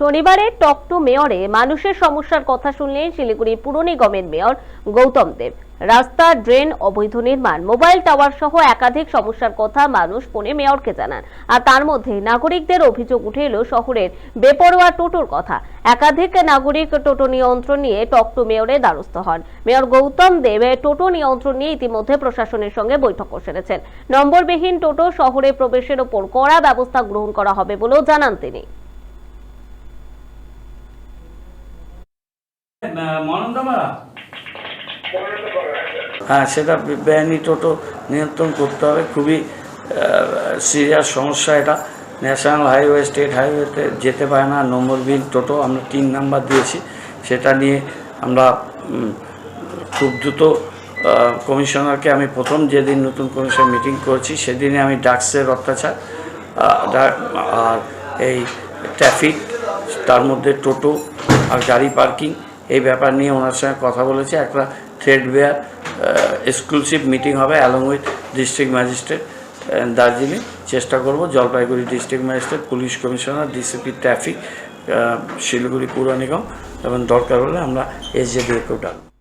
শনিবারে talk to মেয়রে মানুষের সমস্যার কথা শুনলেন শিলিগুড়ি পুর নিগমের মেয়র গৌতম দেব। রাস্তা, ড্রেন, অবৈধ নির্মাণ, মোবাইল টাওয়ার সহ একাধিক সমস্যার কথা মানুষ ফোনে মেয়রকে জানান। আর তার মধ্যে নাগরিকদের অভিযোগ উঠে এলো শহরের বেপরোয়া টোটোর কথা। একাধিক নাগরিক টোটো নিয়ন্ত্রণ নিয়ে টক টু মেয়রের দ্বারস্থ হন। মেয়র গৌতম দেব টোটো নিয়ন্ত্রণ নিয়ে ইতিমধ্যে প্রশাসনের সঙ্গে বৈঠক সেরেছেন। নম্বরবিহীন টোটো শহরে প্রবেশের ওপর কড়া ব্যবস্থা গ্রহণ করা হবে বলেও জানান তিনি। হ্যাঁ সেটা বেআইনি টোটো নিয়ন্ত্রণ করতে হবে। খুবই সিরিয়াস সমস্যা এটা। ন্যাশনাল হাইওয়ে, স্টেট হাইওয়েতে যেতে পারে না। নম্বরবিহীন টোটো আমরা তিন নাম্বার দিয়েছি। সেটা নিয়ে আমরা খুব দ্রুত কমিশনারকে আমি প্রথম যেদিন নতুন কমিশন মিটিং করেছি সেদিনে আমি ডাক্সের অত্যাচার আর এই ট্রাফিক, তার মধ্যে টোটো আর গাড়ি পার্কিং এই ব্যাপার নিয়ে ওনার সঙ্গে কথা বলেছি। একটা ট্রেড ওয়্যার এক্সক্লুসিভ মিটিং হবে along with district magistrate Darjeeling. চেষ্টা করব Jalpaiguri district magistrate police commissioner DCP traffic Siliguri পৌর নিগম এবং দরকার হলে আমরা এসজেডিএকেও ডাকবো।